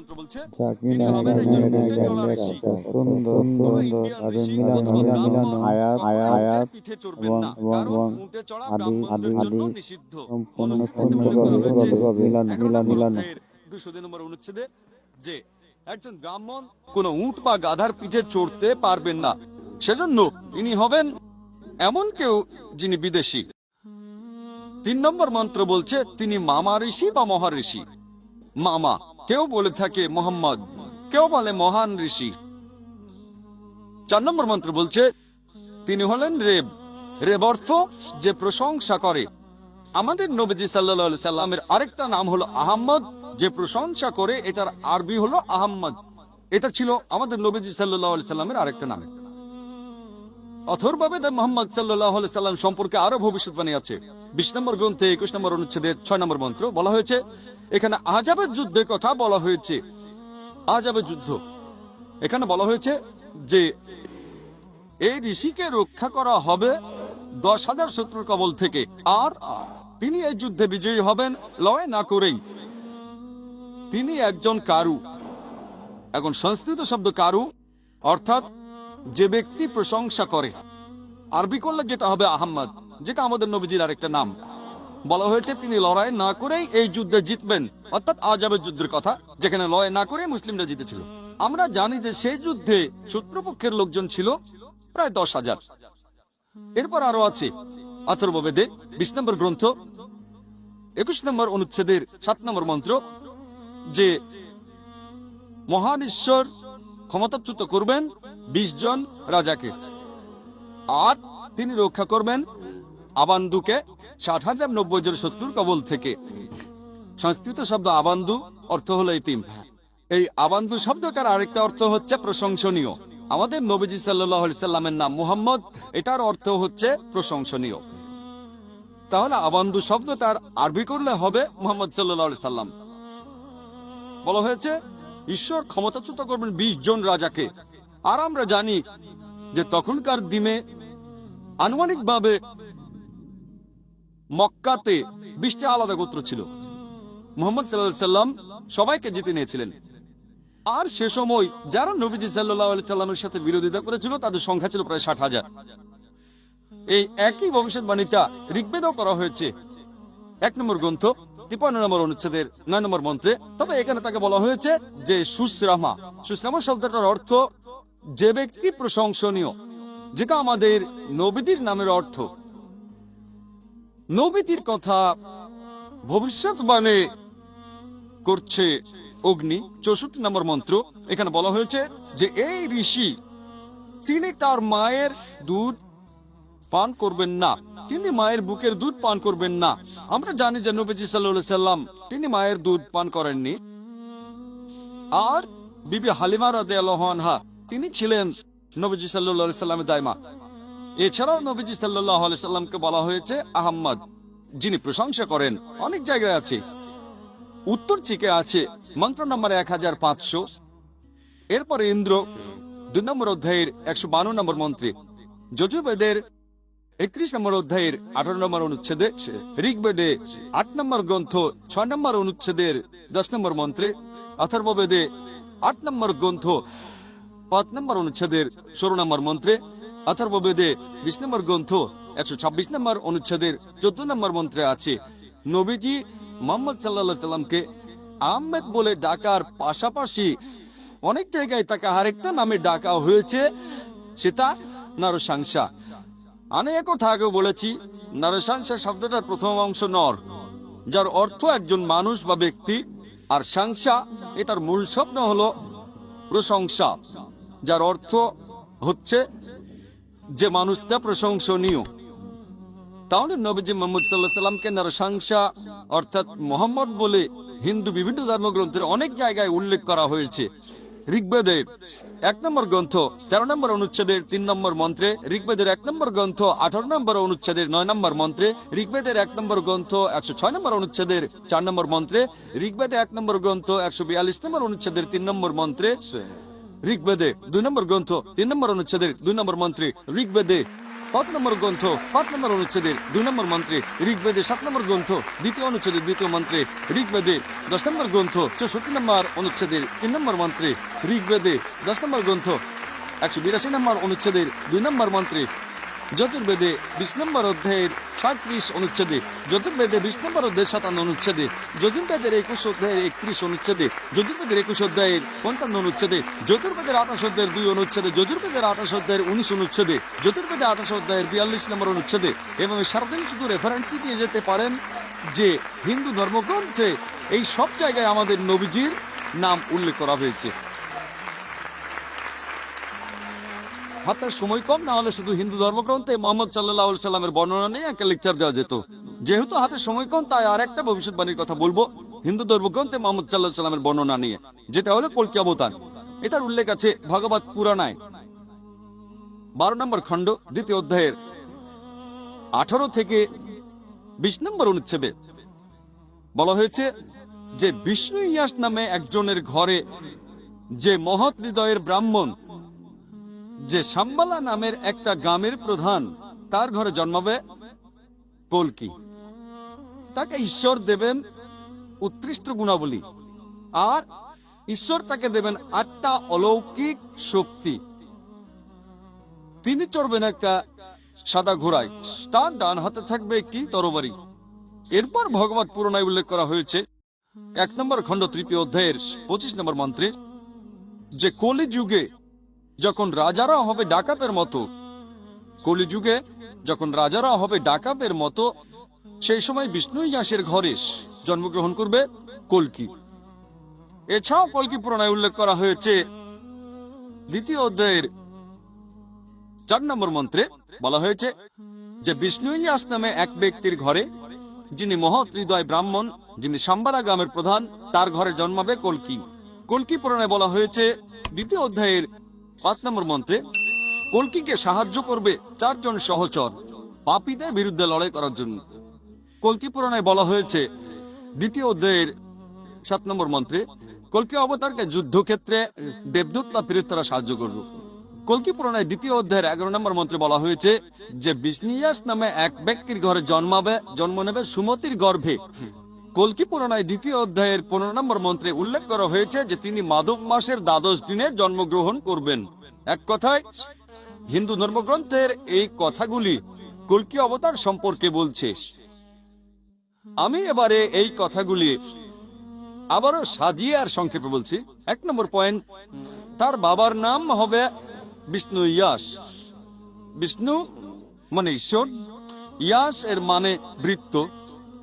মন্ত্র বলছে তিনি হবেন একজন উটে ঋষি। কোনো ইন্ডিয়ান ঋষি অথবা ব্রাহ্মণ আয়াত পিঠে চড়বেন না কারণ উটে চড়া ব্রাহ্মণদের জন্য নিষিদ্ধ। সম্পূর্ণ মনুস্মৃতিতে উল্লেখ করা হয়েছে। দুশো নম্বর অনুচ্ছেদে যে একজন ব্রাহ্মণ কোন উট বা গাধার পিঠে চড়তে পারবেন না সেজন্য তিনি হবেন এমন কেউ যিনি বিদেশি। তিন নম্বর মন্ত্র বলছে তিনি মামা ঋষি বা মহাঋষি মামা কেউ বলে থাকে মোহাম্মদ, কেউ বলে মহান ঋষি। চার নম্বর মন্ত্র বলছে, তিনি হলেন রেব। রেব অর্থ যে প্রশংসা করে। আমাদের নবীজি সাল্লা সাল্লামের আরেকটা নাম হলো আহম্মদ। যে প্রশংসা করে, এটার আরবি হলো আহম্মদ। এটা ছিল আমাদের নবীজি সাল্লাহ সাল্লামের আরেকটা নাম। অথর্বাবেদে মোহাম্মদ সাল্লাহ সাল্লাম সম্পর্কে আরও ভবিষ্যৎবাণী আছে। বিশ নম্বর গ্রন্থে একুশ নম্বর ছয় নম্বর মন্ত্র বলা হয়েছে, এখানে আজাবের যুদ্ধের কথা বলা হয়েছে। আজাবের যুদ্ধ। এখানে বলা হয়েছে যে, এই ঋষিকে রক্ষা করা হবে দশ হাজার শত্রুর কবল থেকে, আর তিনি এই যুদ্ধে বিজয়ী হবেন লড়াই না করেই। তিনি একজন কারু। এখন সংস্কৃত শব্দ কারু, অর্থাৎ যে ব্যক্তি প্রশংসা করে, আরবি করলে যেটা হবে আহম্মদ, যেটা আমাদের নবীজির আরেকটা নাম। বলা হয়েছে, তিনি লড়াই না করেই এই যুদ্ধে জিতবেন। অর্থাৎ আজাবের যুদ্ধের কথা, যেখানে লড়াই না করে মুসলিমরা জিতেছিল। আমরা জানি যে সেই যুদ্ধে শত্রুপক্ষের লোকজন ছিল প্রায় দশ হাজার। এরপর আরও আছে অথর্ববেদে বিশ নম্বর গ্রন্থ, একুশ নম্বর অনুচ্ছেদের সাত নম্বর মন্ত্র, যে মহান ঈশ্বর ক্ষমতাচ্যুত করবেন বিশ জন রাজাকে। আর তিনি রক্ষা করবেন আবান্দুকে ষাট হাজার নব্বই জন শত্রুর কবল থেকে। সংস্কৃত শব্দ আবান্দু অর্থ হলো ইতিম এই আবান্দু শব্দটার আরেকটা অর্থ হচ্ছে প্রশংসনীয়। আমাদের নবীজি সাল্লামের নাম মুহাম্মদ, এটার অর্থ হচ্ছে প্রশংসনীয়। তাহলে আবান্দু শব্দ তার আরবি করলে হবে মোহাম্মদ সাল্লাম। বলা হয়েছে ঈশ্বর ক্ষমতাচ্যুত করবেন বিশ জন রাজাকে। আর আমরা জানি যে তখনকার দিনে আনুমানিকভাবে মক্কাতে বিশটা আলাদা গোত্র ছিল। মোহাম্মদ সাল্লাহ সাল্লাম সবাইকে জিতে নিয়েছিলেন। আর সে সময় যারা নবীজি সাল্লাহ সাল্লামের সাথে বিরোধিতা করেছিল, তাদের সংখ্যা ছিল প্রায় ষাট হাজার। এই একই ভবিষ্যৎবাণীটা ঋগ্বেদও করা হয়েছে। এক নম্বর গ্রন্থ তিপ্পান্ন নম্বর অনুচ্ছেদের নয় নম্বর মন্ত্রে। তবে এখানে তাকে বলা হয়েছে যে সুশ্রামা। সুশ্রামা শব্দটার অর্থ, যে ব্যক্তি প্রশংসনীয়, যেটা আমাদের নবীদের নামের অর্থ। নবীতির কথা ভবিষ্যৎবাণী করছে অগ্নি, চৌষট্টি নম্বর মন্ত্র। এখানে বলা হয়েছে যে, এই ঋষি, তিনি তার মায়ের দুধ পান করবেন না। তিনি মায়ের বুকের দুধ পান করবেন না। আমরা জানি যে নবীজি সাল্লাহ সাল্লাম তিনি মায়ের দুধ পান করেননি। আর বিবি হালিমা রাদে আলহানহা তিনি ছিলেন নবীজি সাল্লাহ সাল্লামের দায়মা। এছাড়াও নবীজি সাল্লাহ সাল্লামকে বলা হয়েছে আহম্মদ, যিনি প্রশংসা করেন। অনেক জায়গায় আছে। উত্তর চিকে আছে মন্ত্র নম্বর এক হাজার পাঁচশো। এরপরে ইন্দ্র, দুই নম্বর অধ্যায়ের একশো বান্ন নম্বর মন্ত্রে। যজুবেদের একত্রিশ নম্বর অধ্যায়ের আঠারো নম্বর অনুচ্ছেদে, ঋগ্বেদে আট নম্বর গ্রন্থ, ছয় নম্বর অনুচ্ছেদের দশ নম্বর মন্ত্রে, অথর্ববেদে আট নম্বর গ্রন্থ, পাঁচ নম্বর অনুচ্ছেদের ষোলো নম্বর মন্ত্রে, অথর্ববেদে বিশ নম্বর গ্রন্থ, একশো ছাব্বিশ নম্বর অনুচ্ছেদের চোদ্দ নম্বর মন্ত্রে আছে, নবীজি মোহাম্মদ সাল্লা সাল্লামকে আহমেদ বলে ডাকার পাশাপাশি অনেক জায়গায় তাকে আরেকটা নামে ডাকা হয়েছে, সেটা নরসাংসা। আমি কথা আগে বলেছি নরসাংসা শব্দটার প্রথম অংশ নর, যার অর্থ একজন মানুষ বা ব্যক্তি, আর সাংসা এটার মূল শব্দ হলো প্রশংসা, যার অর্থ হচ্ছে যে মানুষটা প্রশংসনীয়। তাহলে নবীজি মোহাম্মদ সাল্লাহ সাল্লামকে নরসাংসা অর্থাৎ মোহাম্মদ বলে হিন্দু বিভিন্ন ধর্মগ্রন্থের অনেক জায়গায় উল্লেখ করা হয়েছে। ঋগ্বেদের এক নম্বর গ্রন্থ, তেরো নম্বর অনুচ্ছেদের তিন নম্বর মন্ত্রে, ঋগ্বেদের এক নম্বর গ্রন্থ, আঠারো নম্বর অনুচ্ছেদের নয় নম্বর মন্ত্রে, ঋগ্বেদের এক নম্বর গ্রন্থ, একশো ছয় নম্বর অনুচ্ছেদের চার নম্বর মন্ত্রে, ঋগ্বেদে এক নম্বর গ্রন্থ, একশো বিয়াল্লিশ নম্বর অনুচ্ছেদের তিন নম্বর মন্ত্রে, ঋগ্বেদে দুই নম্বর গ্রন্থ, তিন নম্বর অনুচ্ছেদের দুই নম্বর মন্ত্রে, ঋগ্বেদে পাঁচ নম্বর গ্রন্থ, পাঁচ নম্বর অনুচ্ছেদের দুই নম্বর মন্ত্রে ঋগ্বেদে সাত নম্বর গ্রন্থ, দ্বিতীয় অনুচ্ছেদের দ্বিতীয় মন্ত্রে ঋগ্বেদে দশ নম্বর গ্রন্থ, চৌষট্টি নম্বর অনুচ্ছেদের তিন নম্বর মন্ত্রে ঋগ্বেদে দশ নম্বর গ্রন্থ, একশো বিরাশি নম্বর অনুচ্ছেদের দুই নম্বর মন্ত্রে জ্যোতির্বেদে বিশ নম্বর অধ্যায়ের সাঁত্রিশ অনুচ্ছেদে, জ্যোতির্বেদে বিশ নম্বর অধ্যায়ের সাতান্ন অনুচ্ছেদে, জ্যোতির্বেদের একুশ অধ্যায়ের একত্রিশ অনুচ্ছেদে, জ্যোতির্বেদের একুশ অধ্যায়ের পঞ্চান্ন অনুচ্ছেদে, জ্যোতির্বেদের আঠাশ অধ্যায়ের দুই অনুচ্ছেদে, জ্যোতির্বেদের আঠাশ অধ্যায়ের উনিশ অনুচ্ছেদে জ্যোতির্বেদের আঠাশ অধ্যায়ের বিয়াল্লিশ নম্বর অনুচ্ছেদে এবং সারাদিন শুধু রেফারেন্স দিয়ে যেতে পারেন যে হিন্দু ধর্মগ্রন্থে এই সব জায়গায় আমাদের নবীজির নাম উল্লেখ করা হয়েছে। হাতে সময় কম, না হলে শুধু হিন্দু ধর্মগ্রন্থে মোহাম্মদ সাল্লাহ সাল্লামের বর্ণনা নিয়ে একটা লেকচার দেওয়া যেত। যেহেতু হাতে সময় কম, তাই আর একটা ভবিষ্যৎবাণীর কথা বলব। হিন্দু ধর্মগ্রন্থে মোহাম্মদ সাল্লাহ সাল্লামের বর্ণনা নিয়ে, যেটা হলো কলকি অবতার। এটার উল্লেখ আছে ভগবত পুরাণায়। বারো নম্বর খণ্ড, দ্বিতীয় অধ্যায়ের আঠারো থেকে বিশ নম্বর অনুচ্ছেদে বলা হয়েছে যে, বিষ্ণু ইয়াস নামে একজনের ঘরে যে মহৎ হৃদয়ের ব্রাহ্মণ যে সাম্বালা নামের একটা গ্রামের প্রধান, তার ঘরে জন্মাবে কলকি তাকে ঈশ্বর দেবেন উৎকৃষ্ট গুণাবলী, আর ঈশ্বর তাকে দেবেন আটটা অলৌকিক শক্তি। তিনি চড়বেন একটা সাদা ঘোড়ায়। তার ডান হাতে থাকবে একটি তরবারি। এরপর ভগবত পুরনায় উল্লেখ করা হয়েছে, এক নম্বর খণ্ড তৃতীয় অধ্যায়ের পঁচিশ নম্বর মন্ত্রে, যে কলি যুগে যখন রাজারা হবে ডাকাতের মতো, কলিযুগে যখন রাজারা হবে ডাকাতের মতো, সেই সময় বিষ্ণু ইয়াসের ঘরে জন্মগ্রহণ করবে কলকি। এছাড়াও কলকি পুরাণায় উল্লেখ করা হয়েছে, দ্বিতীয় অধ্যায়ের চার নম্বর মন্ত্রে বলা হয়েছে যে বিষ্ণু ইয়াস নামে এক ব্যক্তির ঘরে, যিনি মহৎ হৃদয় ব্রাহ্মণ, যিনি সাম্বারা গ্রামের প্রধান, তার ঘরে জন্মাবে কলকি। কলকি পুরাণে বলা হয়েছে, দ্বিতীয় অধ্যায়ের পাঁচ নম্বর মন্ত্রে, কলকিকে সাহায্য করবে চারজন সহচর পাপীদের বিরুদ্ধে লড়াই করার জন্য। কলকি পুরাণে বলা হয়েছে, দ্বিতীয় অধ্যায়ের সাত নম্বর মন্ত্রে, কলকি অবতারকে যুদ্ধক্ষেত্রে দেবদূত বা সাহায্য করবে। কলকি পুরাণের দ্বিতীয় অধ্যায়ের এগারো নম্বর মন্ত্রে বলা হয়েছে যে বিষ্ণিয়াস নামে এক ব্যক্তির ঘরে জন্মাবে, জন্ম নেবে সুমতির গর্ভে। কলকি পুরাণায় দ্বিতীয় অধ্যায়ের পনেরো নম্বর মন্ত্রে উল্লেখ করা হয়েছে যে তিনি মাধব মাসের দ্বাদশ দিনে জন্মগ্রহণ করবেন। এক কথায়, হিন্দু ধর্মগ্রন্থের এই কথাগুলি কলকি অবতার সম্পর্কে বলছে। আমি এবারে এই কথাগুলি আবারও সাজিয়ে আর সংক্ষেপে বলছি। এক নম্বর পয়েন্ট, তার বাবার নাম হবে বিষ্ণু ইয়াস। বিষ্ণু মানে ঈশ্বর, ইয়াস এর মানে বৃত্ত।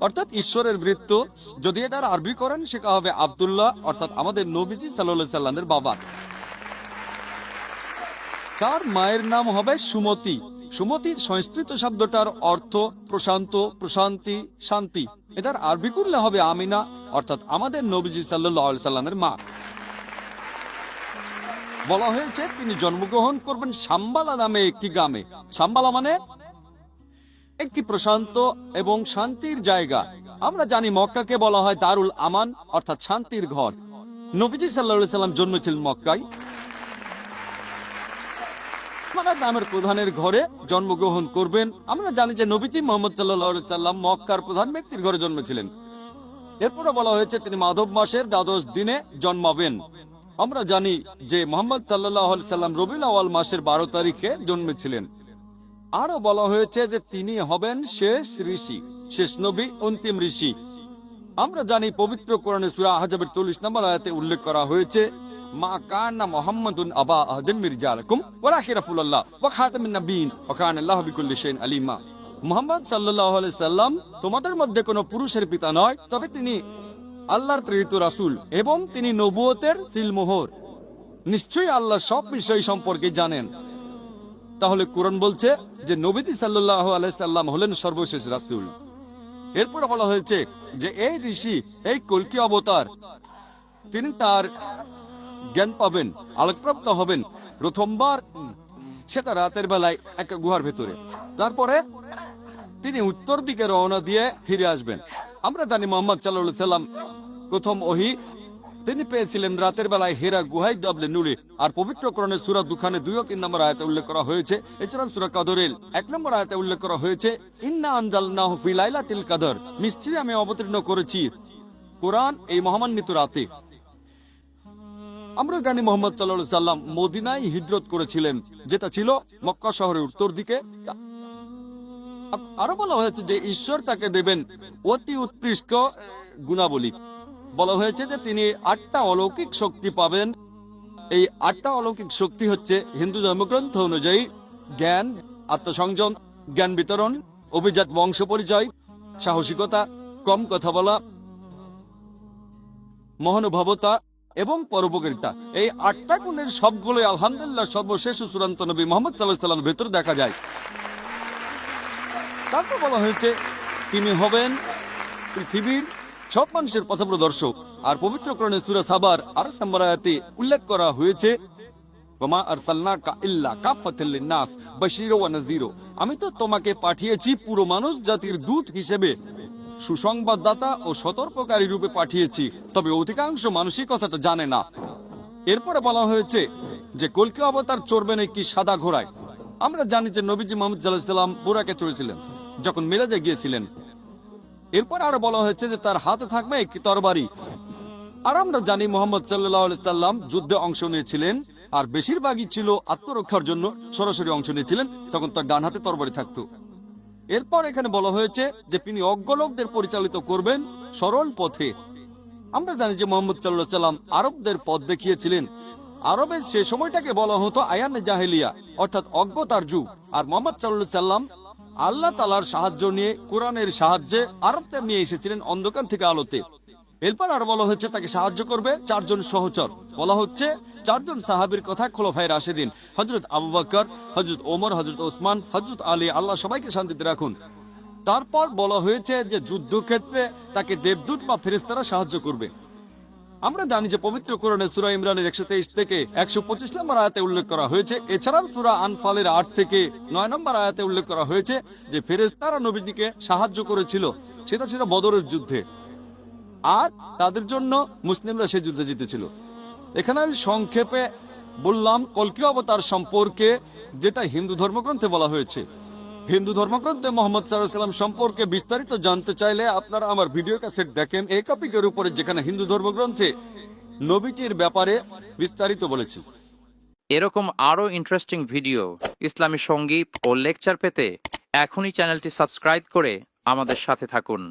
অর্থাৎ ঈশ্বরের বৃত্ত যদি এটার আরবি করেন, সেটা হবে আব্দুল্লাহ, অর্থাৎ আমাদের নবীজি সাল্লাহ সাল্লামের বাবা। তার মায়ের নাম হবে সুমতি। সুমতির সংস্কৃত শব্দটার অর্থ প্রশান্ত, প্রশান্তি, শান্তি। এটার আরবি করলে হবে আমিনা, অর্থাৎ আমাদের নবীজি সাল্লাহ সাল্লামের মা। বলা হয়েছে, তিনি জন্মগ্রহণ করবেন সাম্বালা নামে একটি গ্রামে। সাম্বালা মানে একটি প্রশান্ত এবং শান্তির জায়গা। আমরা জানি মক্কাকে বলা হয় দারুল আমান, অর্থাৎ শান্তির ঘর। নবীজি সাল্লাহ সাল্লাম জন্মেছিলেন মক্কায়। গ্রামের প্রধানের ঘরে জন্মগ্রহণ করবেন। আমরা জানি যে নবীজি মোহাম্মদ সাল্লাহ সাল্লাম মক্কার প্রধান ব্যক্তির ঘরে জন্মেছিলেন। এরপরে বলা হয়েছে তিনি মাধব মাসের দ্বাদশ দিনে জন্মাবেন। আমরা জানি যে মোহাম্মদ সাল্লাহ সাল্লাম রবিউল মাসের বারো তারিখে জন্মেছিলেন। আরও বলা হয়েছে যে তিনি হবেন শেষ ঋষি, শেষ নবী, অন্তিম ঋষি। আমরা জানি পবিত্র কোরআনে সূরা আহজাবের 40 নম্বর আয়াতে উল্লেখ করা হয়েছে, মা মুহাম্মাদুন আবা আহাদিন মির রিজালাকুম ওয়ালাকিন রাসূলুল্লাহ ওয়া খাতামুন নবিয়্যিন ওয়া কানা আল্লাহু আলিমা। মুহাম্মদ সাল্লাম তোমাদের মধ্যে কোনো পুরুষের পিতা নয়, তবে তিনি আল্লাহর রাসূল এবং তিনি নবুয়তের সিলমোহর নিশ্চয়ই আল্লাহ সব বিষয় সম্পর্কে জানেন। তাহলে কোরআন বলছে যে নবীজি সাল্লাল্লাহু আলাইহি সাল্লাম হলেন সর্বশেষ রাসূল। এরপরে বলা হয়েছে যে এই ঋষি, এই কলকি অবতার, তিনি তার জ্ঞান পাবেন, আলোকপ্রাপ্ত হবেন প্রথমবার সেটা রাতের বেলায় একটা গুহার ভেতরে। তারপরে তিনি উত্তর দিকে রওনা দিয়ে ফিরে আসবেন। আমরা জানি মোহাম্মদ সাল্লাহ সাল্লাম প্রথম ওহি তিনি পেয়েছিলেন রাতের বেলায় হেরা গুহাই ডাবলে নুরে আর পবিত্র করণের সুরা দুখানে দুই তিন নম্বর আয়াতে উল্লেখ করা হয়েছে। এছাড়া সুরা কাদরের এক নম্বর আয়াতে উল্লেখ করা হয়েছে, ইন্না আনজাল নাহ ফি লাইলাতিল কাদর নিশ্চয়ই আমি অবতীর্ণ করেছি কোরআন এই মহামান্বিত রাতে। আমরা জানি মোহাম্মদ সাল্লাহ সাল্লাম মদিনায় হিজরত করেছিলেন, যেটা ছিল মক্কা শহরের উত্তর দিকে। আরও বলা হয়েছে যে ঈশ্বর তাকে দেবেন অতি উৎকৃষ্ট গুণাবলী। বলা হয়েছে যে তিনি আটটা অলৌকিক শক্তি পাবেন। এই আটটা অলৌকিক শক্তি হচ্ছে হিন্দু ধর্মগ্রন্থ অনুযায়ী জ্ঞান, আত্মসংযম, জ্ঞান বিতরণ, অভিজাত বংশ পরিচয়, সাহসিকতা, কম কথা বলা, মহানুভবতা এবং পরোপকারিতা। এই আটটা গুণের সবগুলোই আলহামদুলিল্লাহ সর্বশেষ চূড়ান্ত নবী মোহাম্মদ সাল্লাহ সাল্লামের ভেতর দেখা যায়। তারপর বলা হয়েছে, তিনি হবেন পৃথিবীর সব মানুষের পথপ্রদর্শক আর পবিত্র করণে সুরা সাবার আর সম্বরায়াতে উল্লেখ করা হয়েছে আমি তো তোমাকে পাঠিয়েছি পুরো মানুষ জাতির দূত হিসেবে, সুসংবাদদাতা ও সতর্ককারী রূপে পাঠিয়েছি, তবে অধিকাংশ মানুষই কথাটা জানে না। এরপরে বলা হয়েছে যে কলকি অবতার চড়বেন একটি সাদা ঘোড়ায়? আমরা জানি যে নবীজি মোহাম্মদ সাল্লাহ সাল্লাম বুরাকে চড়েছিলেন, যখন মিরাজে গিয়েছিলেন। এরপর আরও বলা হয়েছে যে তার হাতে থাকবে একটি তরবারি। আর আমরা জানি মোহাম্মদ সাল্লাম যুদ্ধে অংশ নিয়েছিলেন, আর বেশিরভাগই ছিল আত্মরক্ষার জন্য সরাসরি অংশ নিয়েছিলেন, তখন তার ডান হাতে তরবারি থাকতো। এরপর এখানে বলা হয়েছে যে তিনি অজ্ঞ লোকদের পরিচালিত করবেন সরল পথে। আমরা জানি যে মোহাম্মদ সাল্লাহ সাল্লাম আরবদের পথ দেখিয়েছিলেন। আরবের সে সময়টাকে বলা হতো আয়ান জাহেলিয়া, অর্থাৎ অজ্ঞতার যুগ। আর মোহাম্মদ সাল্লাহ সাল্লাম আল্লাহ তালার সাহায্য নিয়ে কোরআনের সাহায্যে আরবদের নিয়ে এসেছিলেন অন্ধকার থেকে আলোতে। এরপর আর বলা হচ্ছে তাকে সাহায্য করবে চারজন সহচর। বলা হচ্ছে, চারজন সাহাবির কথা খোলফায় রাশেদিন। হজরত আবু বকর হজরত ওমর হজরত ওসমান হজরত আলী, আল্লাহ সবাইকে শান্তিতে রাখুন। তারপর বলা হয়েছে যে যুদ্ধক্ষেত্রে তাকে দেবদূত বা ফেরেস্তারা সাহায্য করবে। আমরা জানি যে পবিত্র কোরআনে সুরা ইমরানের একশো তেইশ থেকে একশো পঁচিশ নম্বর আয়াতে উল্লেখ করা হয়েছে। এছাড়াও সুরা আনফালের আট থেকে নয় নম্বর আয়াতে উল্লেখ করা হয়েছে যে ফেরেস্তারা নবীজিকে সাহায্য করেছিল, সেটা ছিল বদরের যুদ্ধে। আর তাদের জন্য মুসলিমরা সে যুদ্ধে জিতেছিল। এখানে আমি সংক্ষেপে বললাম, কলকি অবতার সম্পর্কে যেটা হিন্দু ধর্মগ্রন্থে বলা হয়েছে। হিন্দু ধর্মগ্রন্থে মোহাম্মদ সাল্লাম সম্পর্কে বিস্তারিত জানতে চাইলে আপনারা আমার ভিডিও ক্যাসেট দেখেন। এই টপিকের উপরে যেখানে হিন্দু ধর্মগ্রন্থে নবীটির ব্যাপারে বিস্তারিত বলেছি। এরকম আরও ইন্টারেস্টিং ভিডিও ইসলামী সংগীত ও লেকচার পেতে এখনই চ্যানেলটি সাবস্ক্রাইব করে আমাদের সাথে থাকুন।